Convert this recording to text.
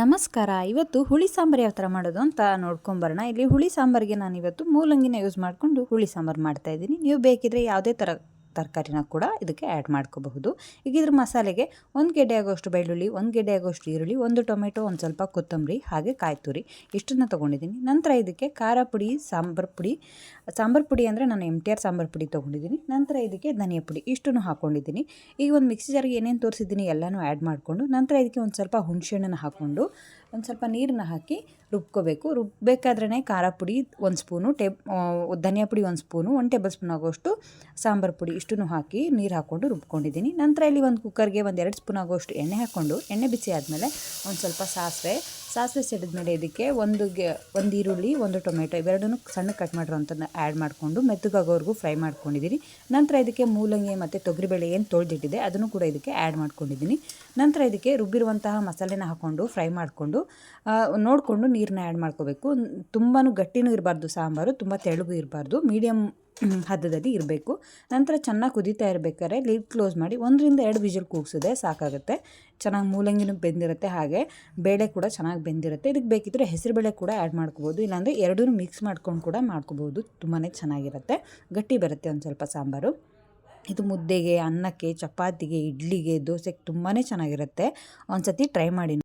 ನಮಸ್ಕಾರ. ಇವತ್ತು ಹುಳಿ ಸಾಂಬಾರು ಯಾವ ಥರ ಮಾಡೋದು ಅಂತ ನೋಡ್ಕೊಂಬರೋಣ. ಇಲ್ಲಿ ಹುಳಿ ಸಾಂಬಾರಿಗೆ ನಾನು ಇವತ್ತು ಮೂಲಂಗಿನ ಯೂಸ್ ಮಾಡಿಕೊಂಡು ಹುಳಿ ಸಾಂಬಾರು ಮಾಡ್ತಾ ಇದ್ದೀನಿ. ನೀವು ಬೇಕಿದ್ರೆ ಯಾವುದೇ ಥರ ತರಕಾರಿನ ಕೂಡ ಇದಕ್ಕೆ ಆ್ಯಡ್ ಮಾಡ್ಕೋಬಹುದು. ಈಗ ಇದ್ರ ಮಸಾಲೆಗೆ ಒಂದು ಗೆಡ್ಡೆ ಆಗೋಷ್ಟು ಬೆಳ್ಳುಳ್ಳಿ, ಒಂದು ಗೆಡ್ಡೆ ಆಗೋಷ್ಟು ಈರುಳ್ಳಿ, ಒಂದು ಟೊಮೆಟೊ, ಒಂದು ಸ್ವಲ್ಪ ಕೊತ್ತಂಬರಿ, ಹಾಗೆ ಕಾಯಿ ತುರಿ. ಇಷ್ಟನ್ನು ತೊಗೊಂಡಿದ್ದೀನಿ. ನಂತರ ಇದಕ್ಕೆ ಖಾರ ಪುಡಿ, ಸಾಂಬಾರು ಪುಡಿ. ಸಾಂಬಾರು ಪುಡಿ ಅಂದರೆ ನಾನು ಎಂ ಟಿ ಆರ್ ಸಾಂಬಾರು ಪುಡಿ ತೊಗೊಂಡಿದ್ದೀನಿ. ನಂತರ ಇದಕ್ಕೆ ಧನಿಯಾ ಪುಡಿ. ಇಷ್ಟನ್ನು ಹಾಕ್ಕೊಂಡಿದ್ದೀನಿ ಈಗ ಒಂದು ಮಿಕ್ಸಿ ಜಾರಿಗೆ ಏನೇನು ತೋರಿಸಿದ್ದೀನಿ ಎಲ್ಲನೂ ಆ್ಯಡ್ ಮಾಡಿಕೊಂಡು, ನಂತರ ಇದಕ್ಕೆ ಒಂದು ಸ್ವಲ್ಪ ಹುಣಸೆಹಣ್ಣನ್ನು ಹಾಕ್ಕೊಂಡು ಒಂದು ಸ್ವಲ್ಪ ನೀರನ್ನ ಹಾಕಿ ರುಬ್ಕೋಬೇಕು. ರುಬ್ಬೇಕಾದ್ರೇ ಖಾರ ಪುಡಿ ಒಂದು ಸ್ಪೂನು, ಟೇಬ್ ಧನಿಯಾ ಪುಡಿ ಒಂದು ಸ್ಪೂನು, ಒಂದು ಟೇಬಲ್ ಸ್ಪೂನ್ ಆಗೋಷ್ಟು ಸಾಂಬಾರು ಪುಡಿ ಇಷ್ಟನ್ನು ಹಾಕಿ ನೀರು ಹಾಕ್ಕೊಂಡು ರುಬ್ಕೊಂಡಿದ್ದೀನಿ. ನಂತರ ಇಲ್ಲಿ ಒಂದು ಕುಕ್ಕರ್ಗೆ ಒಂದು ಎರಡು ಸ್ಪೂನ್ ಆಗೋಷ್ಟು ಎಣ್ಣೆ ಹಾಕ್ಕೊಂಡು, ಎಣ್ಣೆ ಬಿಸಿ ಆದಮೇಲೆ ಒಂದು ಸ್ವಲ್ಪ ಸಾಸಿವೆ ಸಾಸಿವೆ ಸಿಡಿದ್ಮೇಲೆ ಇದಕ್ಕೆ ಒಂದು ಗೆ, ಒಂದು ಈರುಳ್ಳಿ, ಒಂದು ಟೊಮೆಟೊ ಇವೆರಡನ್ನೂ ಸಣ್ಣ ಕಟ್ ಮಾಡಿರೋಂಥದ್ದನ್ನ ಆ್ಯಡ್ ಮಾಡಿಕೊಂಡು ಮೆತ್ತಗಾಗೋವರೆಗೂ ಫ್ರೈ ಮಾಡ್ಕೊಂಡಿದ್ದೀನಿ ನಂತರ ಇದಕ್ಕೆ ಮೂಲಂಗಿ ಮತ್ತು ತೊಗರಿಬೇಳೆ ಏನು ತೊಳೆದಿಟ್ಟಿದೆ ಅದನ್ನು ಕೂಡ ಇದಕ್ಕೆ ಆ್ಯಡ್ ಮಾಡ್ಕೊಂಡಿದ್ದೀನಿ ನಂತರ ಇದಕ್ಕೆ ರುಬ್ಬಿರುವಂತಹ ಮಸಾಲೆನ ಹಾಕ್ಕೊಂಡು ಫ್ರೈ ಮಾಡಿಕೊಂಡು ನೋಡಿಕೊಂಡು ನೀರನ್ನ ಆ್ಯಡ್ ಮಾಡ್ಕೋಬೇಕು. ತುಂಬಾ ಗಟ್ಟಿನೂ ಇರಬಾರ್ದು ಸಾಂಬಾರು, ತುಂಬ ತೆಳುಗು ಇರಬಾರ್ದು. ಮೀಡಿಯಮ್ ಹದದಲ್ಲಿ ಇರಬೇಕು. ನಂತರ ಚೆನ್ನಾಗಿ ಕುದೀತಾ ಇರಬೇಕಾದ್ರೆ ಲೀಡ್ ಕ್ಲೋಸ್ ಮಾಡಿ ಒಂದರಿಂದ ಎರಡು ವಿಜಲ್ ಕೂಗಿಸಿದೆ ಸಾಕಾಗುತ್ತೆ. ಚೆನ್ನಾಗಿ ಮೂಲಂಗಿನೂ ಬೆಂದಿರುತ್ತೆ ಹಾಗೆ. ಬೇಳೆ ಕೂಡ ಚೆನ್ನಾಗಿ ಬೆಂದಿರುತ್ತೆ. ಇದಕ್ಕೆ ಬೇಕಿದ್ದರೆ ಹೆಸರುಬೇಳೆ ಕೂಡ ಆ್ಯಡ್ ಮಾಡ್ಕೋಬೋದು. ಇಲ್ಲಾಂದರೆ ಎರಡೂ ಮಿಕ್ಸ್ ಮಾಡ್ಕೊಂಡು ಕೂಡ ಮಾಡ್ಕೋಬೋದು. ತುಂಬಾ ಚೆನ್ನಾಗಿರುತ್ತೆ. ಗಟ್ಟಿ ಬರುತ್ತೆ ಒಂದು ಸ್ವಲ್ಪ ಸಾಂಬಾರು. ಇದು ಮುದ್ದೆಗೆ, ಅನ್ನಕ್ಕೆ, ಚಪಾತಿಗೆ, ಇಡ್ಲಿಗೆ, ದೋಸೆಗೆ ತುಂಬಾ ಚೆನ್ನಾಗಿರುತ್ತೆ. ಒಂದು ಸತಿ ಟ್ರೈ ಮಾಡಿ